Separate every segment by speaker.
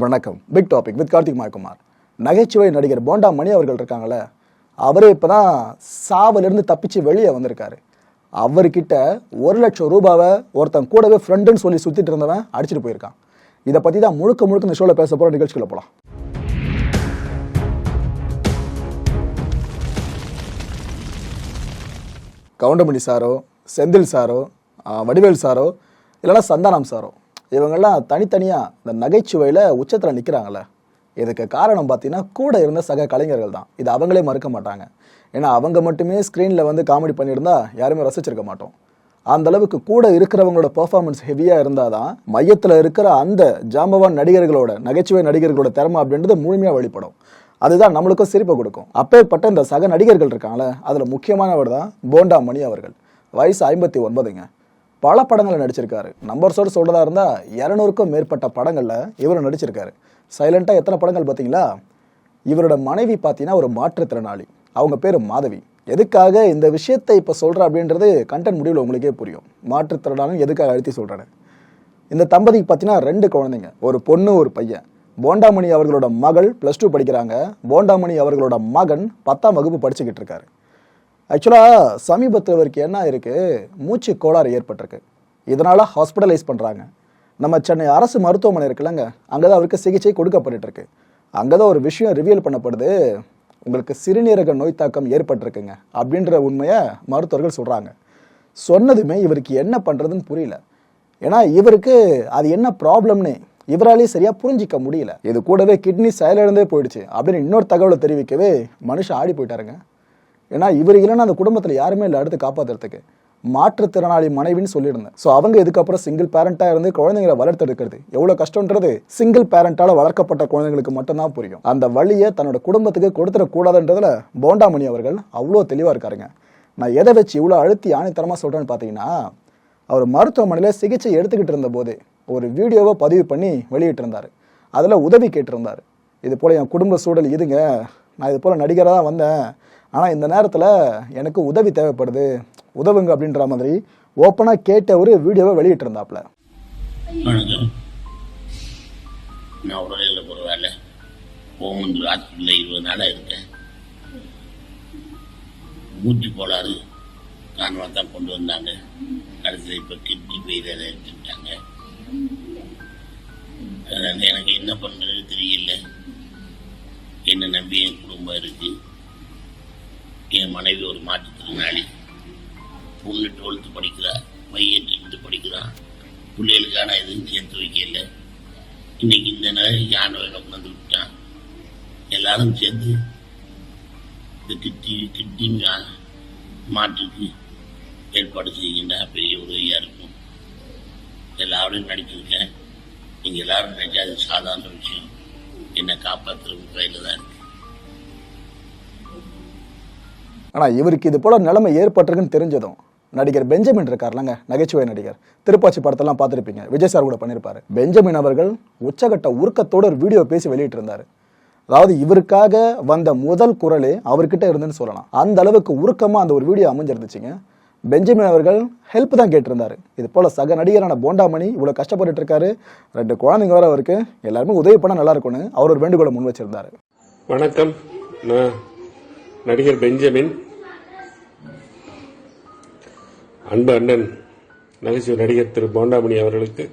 Speaker 1: வணக்கம். Big topic with Karthik Mayakumar. நகைச்சுவை நடிகர் போண்டா மணி அவர்கள் இருக்காங்கள அவரே இப்போ தான் சாவிலிருந்து தப்பிச்சு வெளியே வந்திருக்காரு. அவர்கிட்ட ஒரு லட்சம் ரூபாவை ஒருத்தன் கூடவே ஃப்ரெண்டுன்னு சொல்லி சுற்றிட்டு இருந்தவன் அடிச்சிட்டு போயிருக்கான். இதை பற்றி தான் முழுக்க முழுக்க இந்த ஷோவில் பேச போகிற நிகழ்ச்சிக்குள்ள போகலாம் கவுண்டமணி சாரோ செந்தில் சாரோ வடிவேல் சாரோ இல்லைன்னா சந்தானம் சாரோ. இவங்கெல்லாம் தனித்தனியாக இந்த நகைச்சுவையில் உச்சத்தில் நிற்கிறாங்கள இதுக்கு காரணம் பார்த்தீங்கன்னா கூட இருந்த சக கலைஞர்கள் தான். இது அவங்களே மறுக்க மாட்டாங்க. ஏன்னா அவங்க மட்டுமே ஸ்க்ரீனில் வந்து காமெடி பண்ணியிருந்தா யாருமே ரசிச்சிருக்க மாட்டோம். அந்த அளவுக்கு கூட இருக்கிறவங்களோட பெர்ஃபார்மன்ஸ் ஹெவியாக இருந்தால் தான் மையத்தில் இருக்கிற அந்த ஜாம்பவான் நடிகர்களோட நகைச்சுவை நடிகர்களோட திறமை அப்படின்றது முழுமையாக வெளிப்படும். அதுதான் நம்மளுக்கும் சிரிப்பை கொடுக்கும். அப்பேற்பட்ட இந்த சக நடிகர்கள் இருக்காங்களே அதில் முக்கியமானவர் தான் போண்டா மணி அவர்கள். வயசு ஐம்பத்தி ஒன்பதுங்க. பல படங்களில் நடிச்சிருக்காரு. நம்பர்ஸோடு சொல்கிறதா இருந்தால் இரநூறுக்கும் மேற்பட்ட படங்களில் இவர் நடிச்சிருக்காரு. சைலண்டாக எத்தனை படங்கள் பார்த்தீங்களா? இவரோட மனைவி பார்த்தீங்கன்னா ஒரு மாற்றுத்திறனாளி. அவங்க பேர் மாதவி. எதுக்காக இந்த விஷயத்தை இப்போ சொல்கிற அப்படின்றது கண்டென்ட் முடிவில் உங்களுக்கே புரியும். மாற்றுத்திறனாலும் எதுக்காக அழுத்தி சொல்கிறேன் இந்த தம்பதிக்கு பார்த்தீங்கன்னா ரெண்டு குழந்தைங்க. ஒரு பொண்ணு ஒரு பையன். போண்டாமணி அவர்களோட மகள் ப்ளஸ் டூ படிக்கிறாங்க. போண்டாமணி அவர்களோட மகன் பத்தாம் வகுப்பு படிச்சுக்கிட்டு இருக்காரு. ஆக்சுவலாக சமீபத்தில் இவருக்கு என்ன இருக்குது மூச்சு கோளாறு ஏற்பட்டிருக்கு. இதனால் ஹாஸ்பிட்டலைஸ் பண்ணுறாங்க நம்ம சென்னை அரசு மருத்துவமனை இருக்குல்லங்க. அங்கே தான் அவருக்கு சிகிச்சை கொடுக்கப்பட்டுருக்கு. அங்கே தான் ஒரு விஷயம் ரிவியல் பண்ணப்படுது. உங்களுக்கு சிறுநீரக நோய் தாக்கம் ஏற்பட்டிருக்குங்க. அப்படின்ற உண்மையை மருத்துவர்கள் சொல்கிறாங்க சொன்னதுமே இவருக்கு என்ன பண்ணுறதுன்னு புரியல. ஏன்னா இவருக்கு அது என்ன ப்ராப்ளம்னு இவராலேயே சரியாக புரிஞ்சிக்க முடியல. இது கூடவே கிட்னி செயலிழந்தே போயிடுச்சு. அப்படின்னு இன்னொரு தகவலை தெரிவிக்கவே மனுஷன் ஆடி போயிட்டாருங்க. ஏன்னா இவர் இல்லைன்னா அந்த குடும்பத்தில் யாருமே இல்லை அடுத்து காப்பாத்துறதுக்கு. மாற்றுத்திறனாளி மனைவின்னு சொல்லியிருந்தேன். ஸோ அவங்க இதுக்கப்புறம் சிங்கிள் பேரண்டாக இருந்து குழந்தைங்களை வளர்த்தெடுக்கிறது? எவ்வளோ கஷ்டன்றது சிங்கிள் பேரண்ட்டால் வளர்க்கப்பட்ட குழந்தைங்களுக்கு மட்டும்தான் புரியும். அந்த வழியை தன்னோட குடும்பத்துக்கு கொடுத்துடக்கூடாதுன்றதுல போண்டாமணி அவர்கள் அவ்வளோ தெளிவாக இருக்காருங்க. நான் எதை வச்சு இவ்வளோ அழுத்தி ஆணித்தரமாக சொல்கிறேன்னு பார்த்தீங்கன்னா அவர் மருத்துவமனையில் சிகிச்சை எடுத்துக்கிட்டு இருந்தபோது ஒரு வீடியோவை பதிவு பண்ணி வெளியிட்டிருந்தார். அதில் உதவி கேட்டிருந்தார். இது போல் என் குடும்ப சூழல் இதுங்க. நான் இது போல் நடிகராக தான் வந்தேன். ஆனால் இந்த நேரத்தில் எனக்கு உதவி தேவைப்படுது. உதவுங்க அப்படின்ற மாதிரி ஓப்பனாக கேட்ட ஒரு வீடியோவை வெளியிட்டிருந்தாப்புல.
Speaker 2: வணக்கம். நான் உடலில் ஒரு வேலை. ஓமந்தூர் ஹாஸ்பிட்டலில் இருபது நாளாக இருக்கேன். மூச்சு கோளாறு காரணமாக தான் கொண்டு வந்தாங்க. கடைசியில் இப்போ கிட்னி பெய்தலை எடுத்துட்டாங்க அதனால் எனக்கு என்ன பண்ணுறது தெரியல. என்னை நம்பி என் குடும்பம் இருக்குது என் மனைவி ஒரு மாற்றுத்திறனாளி பொண்ணு டுவெல்த்து படிக்கிறா பையன் டென்த்து படிக்கிறான் பிள்ளைகளுக்கான எதுவும் சேர்த்து வைக்கல. இன்னைக்கு இந்த நிலை ஆண்டவன் கொண்டு வந்து விட்டான் எல்லாரும் சேர்ந்து இந்த கிட்டி கிட்டி மாற்றுக்கு ஏற்பாடு செய்கின்ற பெரிய உதவியாக இருக்கும். எல்லாரோடையும் நடிச்சிருக்கேன். நீங்கள் எல்லாரும் நினைச்சா அது சாதாரண விஷயம். என்னை காப்பாற்றுறவங்க கையில் தான் இருக்கு.
Speaker 1: ஆனால் இவருக்கு இது போல நிலைமை ஏற்பட்டிருக்குன்னு தெரிஞ்சதும் நடிகர் பெஞ்சமின் இருக்கார்லங்க நகைச்சுவை நடிகர். திருப்பாச்சி படத்தெல்லாம் பார்த்துருப்பீங்க. விஜய் சார் கூட பண்ணியிருப்பாரு பெஞ்சமின் அவர்கள் உச்சகட்ட உருக்கத்தோடு ஒரு வீடியோ பேசி வெளியிட்டிருந்தாரு. அதாவது இவருக்காக வந்த முதல் குரலே அவர்கிட்ட இருந்துன்னு சொல்லலாம். அந்த அளவுக்கு உருக்கமாக அந்த ஒரு வீடியோ அமைஞ்சிருந்துச்சுங்க. பெஞ்சமின் அவர்கள் ஹெல்ப் தான் கேட்டிருந்தாரு. இது போல சக நடிகரான போண்டாமணி இவ்வளோ கஷ்டப்பட்டுட்டு இருக்காரு ரெண்டு குழந்தைங்க வர அவருக்கு எல்லாருமே உதவி பண்ணால் நல்லா இருக்கும்னு அவர் ஒரு வேண்டுகோளை முன் வச்சிருந்தாரு.
Speaker 3: வணக்கம். நான் நடிகர் பெஞ்சமின் அன்பு அண்ணன் நகைச்சுவை நடிகர் திரு போண்டாமணி அவர்களுக்கு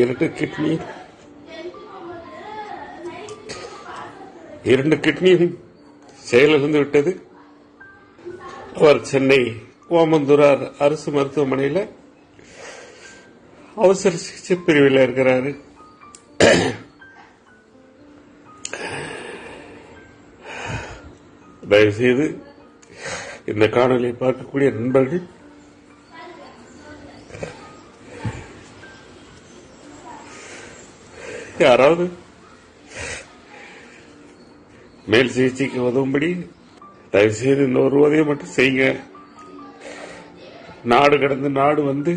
Speaker 3: இரண்டு கிட்னி இரண்டு கிட்னியும் செயலிழந்து விட்டது. அவர் சென்னை ஓமந்தூரார் அரசு மருத்துவமனையில் அவசர சிகிச்சை பிரிவில் இருக்கிறாரு. தயவுசெய்து இந்த காணொலியை பார்க்கக்கூடிய நண்பர்கள் யாராவது மேல் சிகிச்சைக்கு உதவும்படி தயவுசெய்து இந்த ஒரு உதவியை மட்டும் செய்யுங்க. நாடு கடந்து நாடு வந்து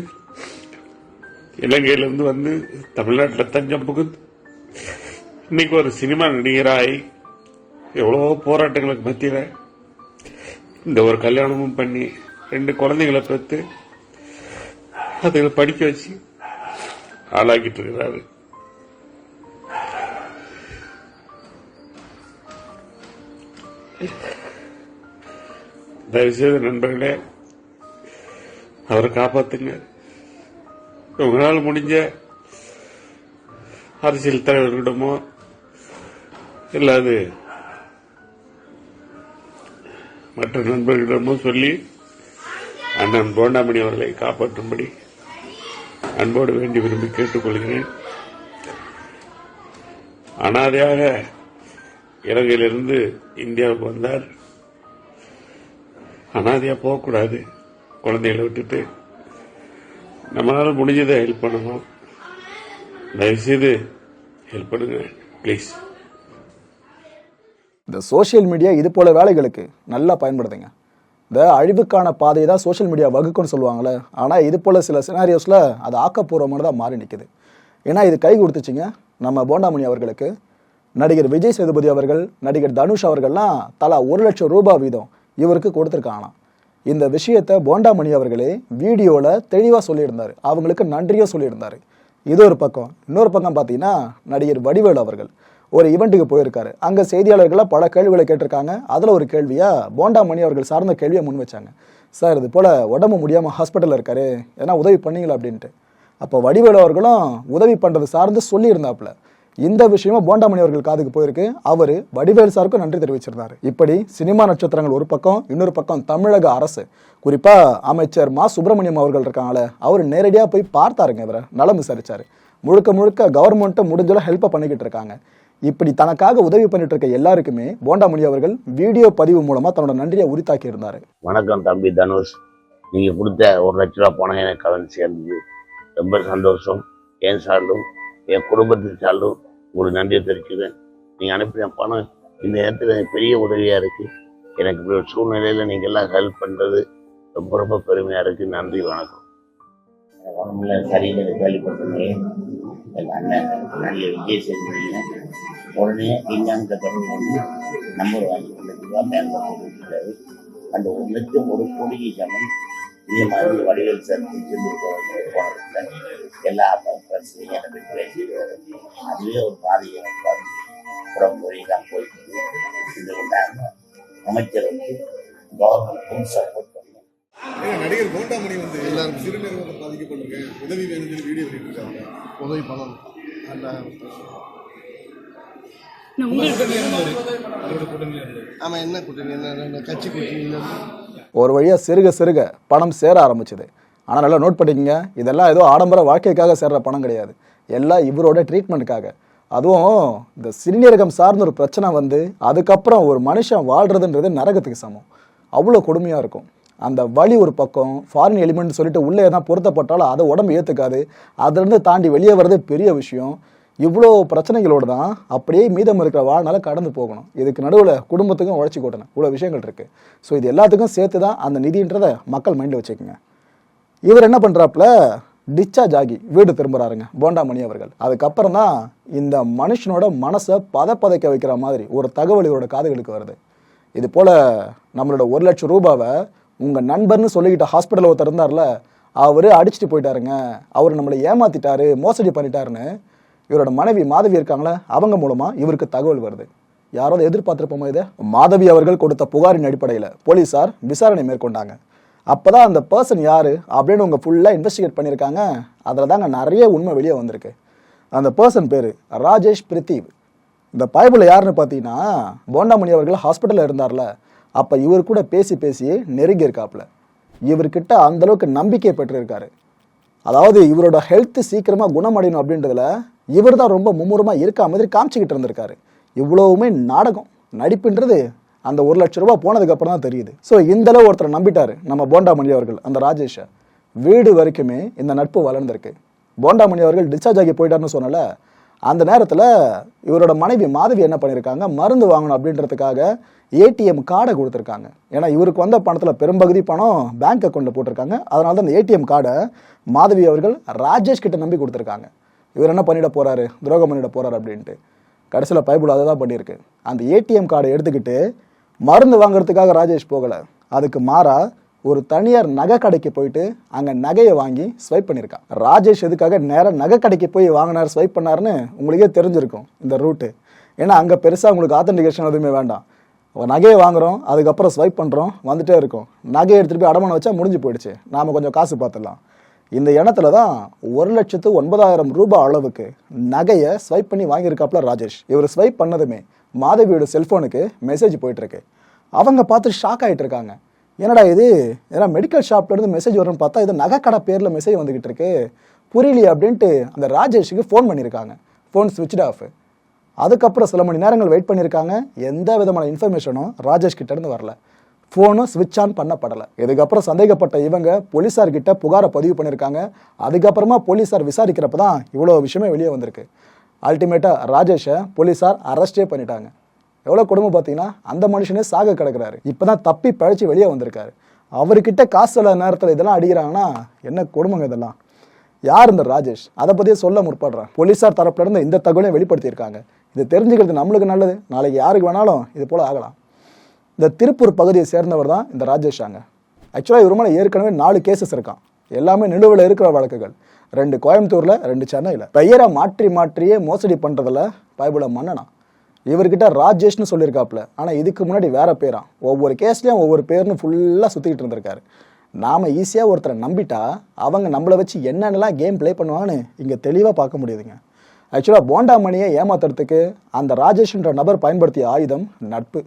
Speaker 3: இலங்கையிலிருந்து வந்து தமிழ்நாட்டில் தஞ்சம் புகுந்து இன்னைக்கு ஒரு சினிமா நடிகராய் எவ்வளவோ போராட்டங்களுக்கு மத்தியில் இந்த ஒரு கல்யாணமும் பண்ணி ரெண்டு குழந்தைங்களை பெற்று அதுகளை படிக்க வச்சு ஆளாக்கிட்டு இருக்கிறாரு. தயவுசெய்து நண்பர்களே அவரை காப்பாத்துங்க. உங்களால் முடிஞ்ச அரசியல் தலைவர்களிடமோ இல்லாது மற்ற நண்பர்களிடமும் சொல்லி அண்ணன் போண்டாமணி அவர்களை காப்பாற்றும்படி அன்போடு வேண்டி விரும்பி கேட்டுக்கொள்கிறேன். அனாதையாக இலங்கையிலிருந்து இந்தியாவுக்கு வந்தார். அனாதையா போகக்கூடாது. குழந்தைகளை விட்டுட்டு நம்மளால முடிஞ்சதை ஹெல்ப் பண்ணணும். தயவுசெய்து ஹெல்ப் பண்ணுங்க ப்ளீஸ்
Speaker 1: இந்த சோஷியல் மீடியா இது போல வேலைகளுக்கு நல்லா பயன்படுதுங்க. இந்த அழிவுக்கான பாதையை தான் சோஷியல் மீடியா வகுக்கும்னு சொல்லுவாங்களே ஆனால் இது போல சில சினாரியோஸில் அது ஆக்கப்பூர்வமானதாக மாறி நிற்குது ஏன்னா இது கை கொடுத்துச்சிங்க. நம்ம போண்டாமணி அவர்களுக்கு நடிகர் விஜய் சேதுபதி அவர்கள் நடிகர் தனுஷ் அவர்கள்லாம் தலா ஒரு லட்சம் ரூபாய் வீதம் இவருக்கு கொடுத்துருக்காங்களாம். இந்த விஷயத்தை போண்டாமணி அவர்களே வீடியோவில் தெளிவாக சொல்லியிருந்தார். அவங்களுக்கு நன்றியாக சொல்லியிருந்தார். இது ஒரு பக்கம். இன்னொரு பக்கம் பார்த்தீங்கன்னா நடிகர் வடிவேலு அவர்கள். ஒரு ஈவெண்ட்டுக்கு போயிருக்காரு. அங்கே செய்தியாளர்களாக பல கேள்விகளை கேட்டிருக்காங்க. அதில் ஒரு கேள்வியாக போண்டாமணி அவர்கள் சார்ந்த கேள்வியை முன் வச்சாங்க. சார் இது போல் உடம்பு முடியாமல் ஹாஸ்பிட்டலில் இருக்காரு. ஏன்னா உதவி பண்ணீங்களா? அப்படின்ட்டு. அப்போ வடிவேலு அவர்களும் உதவி பண்ணுறது சார்ந்து சொல்லியிருந்தாப்புல. இந்த விஷயமும் போண்டாமணி அவர்கள் காதுக்கு போயிருக்கு. அவர் வடிவேல் சாருக்கும் நன்றி தெரிவிச்சிருந்தாரு. இப்படி சினிமா நட்சத்திரங்கள் ஒரு பக்கம் இன்னொரு பக்கம் தமிழக அரசு. குறிப்பாக அமைச்சர் மா. சுப்பிரமணியம் அவர்கள் இருக்காங்களே அவர் நேரடியாக போய் பார்த்தாருங்க இவரை. நலம் விசாரிச்சார் முழுக்க முழுக்க கவர்மெண்ட்டை முடிஞ்சளவு ஹெல்ப்பை பண்ணிக்கிட்டு இருக்காங்க. இப்படி தனக்காக உதவி பண்ணிட்டு இருக்க எல்லாருக்குமே போண்டாமணி அவர்கள் வீடியோ பதிவு மூலமா தன்னோட நன்றியை உரித்தாக்கி இருந்தாரு
Speaker 2: வணக்கம் தம்பி தனுஷ். நீங்க கொடுத்த ஒரு லட்ச ரூபா பணம் எனக்கு கவர்ந்து சேர்ந்தது. ரொம்ப சந்தோஷம். என் சார்ந்தும் என் குடும்பத்தின் சார்ந்தும் உங்களுக்கு நன்றியை தெரிவிச்சுக்கிறேன். நீங்க அனுப்பின பணம் இந்த நேரத்தில் எனக்கு பெரிய உதவியா இருக்கு. எனக்கு இப்படி ஒரு சூழ்நிலையில நீங்க எல்லாம் ஹெல்ப் பண்றது ரொம்ப ரொம்ப பெருமையா இருக்கு. நன்றி வணக்கம். உடம்புல சரியில்லை கேள்விப்பட்டிருந்தேன் எங்கள் அண்ணன் நல்ல விஜய் சேதுபதிங்க உடனே இல்லாம தொடர்பு கொண்டு நம்பர் வாங்கி ஒரு லட்ச ரூபா பேங்க்ல போட்டுருக்காரு அந்த ஒரு லட்சம் ஒரு கோடிக்கு சமம் இந்த மாதிரி வடிவேல் சார் திருச்செந்தூர் எல்லா பிரச்சனையும் எனக்கு பேசிடுவாரு அதுவே ஒரு பாதி எனக்கு பாதி உடம்பு போயிட்டு இது உண்டாங்க அமைச்சர் வந்து கவர்மெண்ட் சப்போர்ட்
Speaker 4: நடிகர் போண்டாமணி வந்து எல்லாரும் சிறுநீரகம் பாதிக்கப்பட்டிருக்கேன். உதவி வேணும்னு சொல்லி வீடியோ வெளியிட்டிருக்காங்க. உதவி பண்ணணும் அந்த ஆமாம் என்ன கூட்டணி என்ன என்ன கட்சி கூட்டணி
Speaker 1: ஒரு வழியாக சிறுக சிறுக பணம் சேர ஆரம்பிச்சுது. ஆனால் நல்லா நோட் பண்ணிக்கங்க. இதெல்லாம் ஏதோ ஆடம்பர வாழ்க்கைக்காக சேர்ற பணம் கிடையாது. எல்லாம் இவரோட ட்ரீட்மெண்ட்டுக்காக அதுவும் இந்த சிறுநீரகம் சார்ந்த ஒரு பிரச்சனை வந்து அதுக்கப்புறம் ஒரு மனுஷன் வாழ்றதுன்றது நரகத்துக்கு சமம். அவ்வளோ கொடுமையாக இருக்கும். அந்த வலி ஒரு பக்கம் ஃபாரின் எலிமெண்ட் சொல்லிட்டு உள்ளே தான் பொருத்தப்பட்டாலும் அதை உடம்பு ஏற்றுக்காது அதுலேருந்து தாண்டி வெளியே வர்றதே பெரிய விஷயம். இவ்வளோ பிரச்சனைகளோடு தான் அப்படியே மீதம் இருக்கிற வாழ்நாள கடந்து போகணும். இதுக்கு நடுவில் குடும்பத்துக்கும் உழைச்சி கூட்டணும். இவ்வளோ விஷயங்கள் இருக்குது ஸோ இது எல்லாத்துக்கும் சேர்த்து தான் அந்த நிதின்றதை மக்கள் மைண்டில் வச்சுக்கோங்க. இவர் என்ன பண்ணுறாப்புல டிஸ்சார்ஜ் ஆகி வீடு திரும்புகிறாருங்க போண்டாமணி அவர்கள். அதுக்கப்புறம் தான் இந்த மனுஷனோட மனசை பதப்பதைக்க வைக்கிற மாதிரி ஒரு தகவல் இவரோட காதுகளுக்கு வருது. இது போல் நம்மளோட ஒரு லட்சம் ரூபாவை உங்கள் நண்பர்னு சொல்லிக்கிட்ட ஹாஸ்பிட்டலில் ஒருத்தர் இருந்தார்ல அவர் அடிச்சுட்டு போயிட்டாருங்க. அவர் நம்மளை ஏமாத்திட்டாரு மோசடி பண்ணிட்டாருன்னு இவரோட மனைவி மாதவி இருக்காங்களே அவங்க மூலமாக இவருக்கு தகவல் வருது. யாராவது எதிர்பார்த்திருப்போமா இதை? மாதவி அவர்கள் கொடுத்த புகாரின் அடிப்படையில் போலீஸார் விசாரணை மேற்கொண்டாங்க. அப்பதான் அந்த பர்சன் யார் அப்படின்னு உங்கள் ஃபுல்லாக இன்வெஸ்டிகேட் பண்ணியிருக்காங்க. அதில் தாங்க நிறைய உண்மை வெளியே வந்திருக்கு. அந்த பர்சன் பேர் ராஜேஷ் பிரித்தீவ் இந்த பயபுல யாருன்னு பார்த்தீங்கன்னா போண்டாமணி அவர்கள் ஹாஸ்பிட்டலில் இருந்தார்ல. அப்போ இவர் கூட பேசி பேசி நெருங்கி இருக்காப்புல. இவர்கிட்ட அந்த அளவுக்கு நம்பிக்கை பெற்றிருக்காரு. அதாவது இவரோட ஹெல்த் சீக்கிரமாக குணமடையணும் அப்படின்றதுல இவர் தான் ரொம்ப மும்முரமாக இருக்கா மாதிரி காமிச்சிக்கிட்டு இருந்திருக்காரு. இவ்வளவுமே நாடகம் நடிப்புன்றது அந்த ஒரு லட்ச ரூபா போனதுக்கப்புறம் தான் தெரியுது. ஸோ இந்த அளவு ஒருத்தர் நம்பிட்டார் நம்ம போண்டாமணி அவர்கள் அந்த ராஜேஷை. வீடு வரைக்குமே இந்த நட்பு வளர்ந்துருக்கு. போண்டாமணி அவர்கள் டிஸ்சார்ஜ் ஆகி போயிட்டார்னு சொன்னால அந்த நேரத்தில் இவரோட மனைவி மாதவி என்ன பண்ணியிருக்காங்க மருந்து வாங்கணும் அப்படின்றதுக்காக ஏடிஎம் கார்டை கொடுத்துருக்காங்க. ஏன்னா இவருக்கு வந்த பணத்தில் பெரும்பகுதி பணம் பேங்க் அக்கௌண்ட்டில் போட்டிருக்காங்க. அதனால தான் அந்த ஏடிஎம் கார்டை மாதவி அவர்கள் ராஜேஷ் கிட்ட நம்பி கொடுத்துருக்காங்க. இவர் என்ன பண்ணிட போறாரு? துரோகம் பண்ணிட போறாரு அப்படின்ட்டு. கடைசியில் பைபிள் அதை தான் பண்ணியிருக்கு. அந்த ஏடிஎம் கார்டை எடுத்துக்கிட்டு மருந்து வாங்குறதுக்காக ராஜேஷ் போகலை. அதுக்கு மாறா ஒரு தனியார் நகை கடைக்கு போயிட்டு அங்கே நகையை வாங்கி ஸ்வைப் பண்ணியிருக்கான். ராஜேஷ் எதுக்காக நேராக நகை கடைக்கு போய் வாங்கினார் ஸ்வைப் பண்ணார்னு உங்களுக்கே தெரிஞ்சிருக்கும் இந்த ரூட்டு ஏன்னா அங்கே பெருசாக உங்களுக்கு ஆத்தன்டிகேஷன் எதுவுமே வேண்டாம். நகையை வாங்குறோம் அதுக்கப்புறம் ஸ்வைப் பண்ணுறோம் வந்துட்டே இருக்கும். நகையை எடுத்துகிட்டு போய் அடமானம் வச்சா முடிஞ்சு போயிடுச்சு. நாம் கொஞ்சம் காசு பார்த்துடலாம். இந்த இடத்துல தான் ஒரு லட்சத்து ஒன்பதாயிரம் ரூபாய் அளவுக்கு நகையை ஸ்வைப் பண்ணி வாங்கியிருக்காப்ல ராஜேஷ். இவர் ஸ்வைப் பண்ணதுமே மாதவியோட செல்ஃபோனுக்கு மெசேஜ் போயிட்டுருக்கு அவங்க பார்த்து ஷாக் ஆகிட்டு இருக்காங்க. என்னடா இது? ஏன்னா மெடிக்கல் ஷாப்லேருந்து மெசேஜ் வரும்னு பார்த்தா இது நகைக்கடை பேரில் மெசேஜ் வந்துகிட்டு இருக்கு. புரியலையே அப்படின்ட்டு அந்த ராஜேஷுக்கு ஃபோன் பண்ணியிருக்காங்க. ஃபோன் ஸ்விட்ச் ஆஃப் அதுக்கப்புறம் சில மணி நேரங்கள் வெயிட் பண்ணியிருக்காங்க. எந்த விதமான இன்ஃபர்மேஷனும் ராஜேஷ் கிட்டேருந்து வரல. ஃபோனும் ஸ்விட்ச் ஆன் பண்ணப்படலை. இதுக்கப்புறம் சந்தேகப்பட்ட இவங்க போலீஸார்கிட்ட புகாரை பதிவு பண்ணியிருக்காங்க. அதுக்கப்புறமா போலீஸார் விசாரிக்கிறப்ப தான் இவ்வளோ விஷயமே வெளியே வந்திருக்கு. அல்டிமேட்டாக ராஜேஷை போலீஸார் அரெஸ்டே பண்ணிட்டாங்க. எவ்வளோ கொடுமை பார்த்தீங்கன்னா அந்த மனுஷனே சாக கிடக்கிறாரு. இப்போ தான் தப்பி பழைச்சி வெளியே வந்திருக்காரு. அவர்கிட்ட காசு இல்லாத நேரத்தில் இதெல்லாம் அடிக்கிறாங்கன்னா என்ன கொடுமைங்க இதெல்லாம்? யார் இந்த ராஜேஷ்? அதை பற்றியே சொல்ல முற்படுறேன் போலீஸார் தரப்பிலிருந்து இந்த தகவலையும் வெளிப்படுத்தியிருக்காங்க. இது தெரிஞ்சுக்கிறது நம்மளுக்கு நல்லது. நாளைக்கு யாருக்கு வேணாலும் இது போல் ஆகலாம். இந்த திருப்பூர் பகுதியை சேர்ந்தவர் தான் இந்த ராஜேஷ் ஆங்க ஆக்சுவலாக இவர் மேலே ஏற்கனவே நாலு கேசஸ் இருக்கான். எல்லாமே நிலுவையில் இருக்கிற வழக்குகள். ரெண்டு கோயம்புத்தூரில் ரெண்டு சென்னையில். பெயரை மாற்றி மாற்றியே மோசடி பண்ணுறதில் பயபுல மன்னனா? இவர்கிட்ட ராஜேஷ்னு சொல்லியிருக்காப்புல. ஆனால் இதுக்கு முன்னாடி வேற பேரா. ஒவ்வொரு கேஸ்லேயும் ஒவ்வொரு பேர்னு ஃபுல்லாக சுற்றிக்கிட்டு இருந்திருக்காரு. நாம் ஈஸியாக ஒருத்தரை நம்பிட்டா அவங்க நம்மளை வச்சு என்னென்னலாம் கேம் ப்ளே பண்ணுவாங்கன்னு இங்கே தெளிவாக பார்க்க முடியுதுங்க. ஆக்சுவலாக போண்டா மணியை ஏமாத்துறதுக்கு அந்த ராஜேஷ்ன்ற நபர் பயன்படுத்திய ஆயுதம் நட்பு.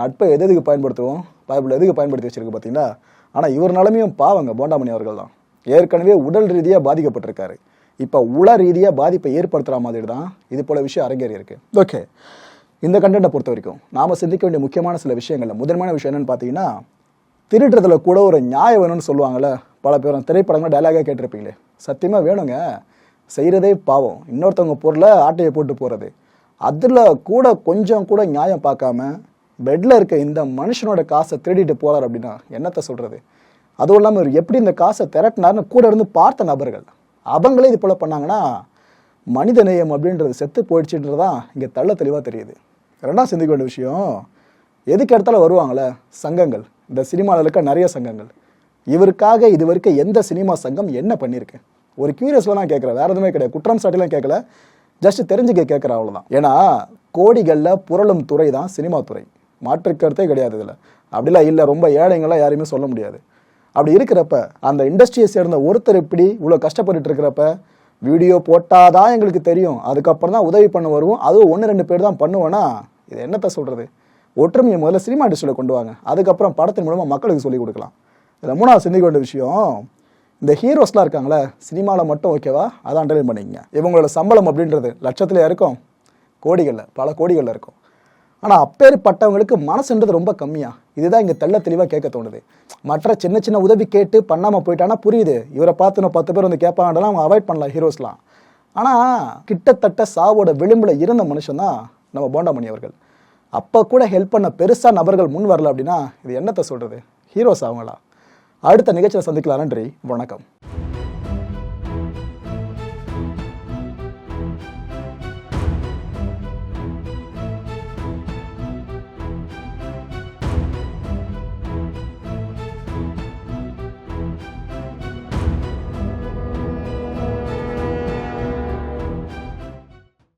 Speaker 1: நட்பை எது எதுக்கு பயன்படுத்துவோம்? பைபிள் எதுக்கு பயன்படுத்தி வச்சிருக்கு பார்த்தீங்களா? ஆனால் இவர் நிலமையும் பாவங்க போண்டாமணி அவர்கள் தான். ஏற்கனவே உடல் ரீதியாக பாதிக்கப்பட்டிருக்காரு. இப்போ உள ரீதியாக பாதிப்பை ஏற்படுத்துகிற மாதிரி தான் இது போல விஷயம் அரங்கேறி இருக்குது ஓகே இந்த கண்டென்ட்டை பொறுத்த வரைக்கும் நாம் சிந்திக்க வேண்டிய முக்கியமான சில விஷயங்கள்ல முதன்மையான விஷயம் என்னன்னு பார்த்தீங்கன்னா திருடுறதுல கூட ஒரு நியாயம் வேணும்னு சொல்லுவாங்கல்ல பல பேரும் திரைப்படங்கள் டைலாகே கேட்டிருப்பீங்களே. சத்தியமாக வேணுங்க. செய்கிறதே பாவம். இன்னொருத்தவங்க பொருளை ஆட்டையை போட்டு போகிறது அதில் கூட கொஞ்சம் கூட நியாயம் பார்க்காம பெட்டில் இருக்க இந்த மனுஷனோட காசை திருடிட்டு போகிறார் அப்படின்னா என்னத்தை சொல்கிறது அதுவும் இல்லாமல் இவர் எப்படி இந்த காசை திரட்டினார்னு கூட இருந்து பார்த்த நபர்கள் அவங்களே இது போல் பண்ணாங்கன்னா மனித நேயம் அப்படின்றது செத்து போயிடுச்சுன்றது தான் இங்கே தள்ள தெளிவாக தெரியுது. ரெண்டாம் சிந்திக்க வேண்டிய விஷயம் எதுக்கு இடத்துல வருவாங்களே சங்கங்கள். இந்த சினிமாவில் இருக்க நிறைய சங்கங்கள். இவருக்காக இது வரைக்கும் எந்த சினிமா சங்கம் என்ன பண்ணியிருக்கு ஒரு கியூரியஸ்லாம் நான் கேட்குறேன். வேறு எதுவுமே கிடையாது. குற்றம் சாட்டிலாம் கேட்கல. ஜஸ்ட் தெரிஞ்சுக்க கேட்குற அவ்வளோதான் ஏன்னா கோடிகளில் புரளும் துறை தான் சினிமா துறை. மாற்று கருத்தே கிடையாது இதில். அப்படிலாம் இல்லை. ரொம்ப ஏழைங்களாம் யாரையுமே சொல்ல முடியாது. அப்படி இருக்கிறப்ப அந்த இண்டஸ்ட்ரியை சேர்ந்த ஒருத்தர் இப்படி இவ்வளோ கஷ்டப்பட்டுட்டு இருக்கிறப்ப வீடியோ போட்டாதான் எங்களுக்கு தெரியும். அதுக்கப்புறம் தான் உதவி பண்ண வருவோம். அதுவும் ஒன்று ரெண்டு பேர் தான் பண்ணுவோன்னா இது என்னத்தை சொல்கிறது ஒற்றுமையை முதல்ல சினிமா இண்டஸ்ட்ரியில் கொண்டு வாங்க. அதுக்கப்புறம் படத்தின் மூலமாக மக்களுக்கு சொல்லிக் கொடுக்கலாம். இதில் மூணாவது சிந்திக்க வேண்டிய விஷயம் இந்த ஹீரோஸ்லாம் இருக்காங்களே சினிமாவில் மட்டும் ஓகேவா அதை அண்டர்லைன் பண்ணிக்கங்க. இவங்களோட சம்பளம் அப்படின்றது லட்சத்தில் இருக்கும் கோடிகளில் பல கோடிகளில் இருக்கும். ஆனால் அப்பேற்பட்டவங்களுக்கு மனசுன்றது ரொம்ப கம்மியா. இதுதான் இங்கே தெள்ள தெளிவாக கேட்க தோணுது. மற்ற சின்ன சின்ன உதவி கேட்டு பண்ணாமல் போயிட்டானா புரியுது. இவரை பார்த்து நான் பத்து பேர் வந்து கேட்பாங்கலாம் அவங்க அவாய்ட் பண்ணலாம் ஹீரோஸ்லாம் ஆனால் கிட்டத்தட்ட சாவோட விளிம்பில் இருந்த மனுஷன் தான் நம்ம போண்டாமணி அவர்கள். அப்போ கூட ஹெல்ப் பண்ண பெருசாக நபர்கள் முன் வரல அப்படின்னா இது என்னத்தை சொல்கிறது ஹீரோஸ் அவங்களா? அடுத்த நிகழ்ச்சியில் சந்திக்கலாம். நன்றி. வணக்கம்.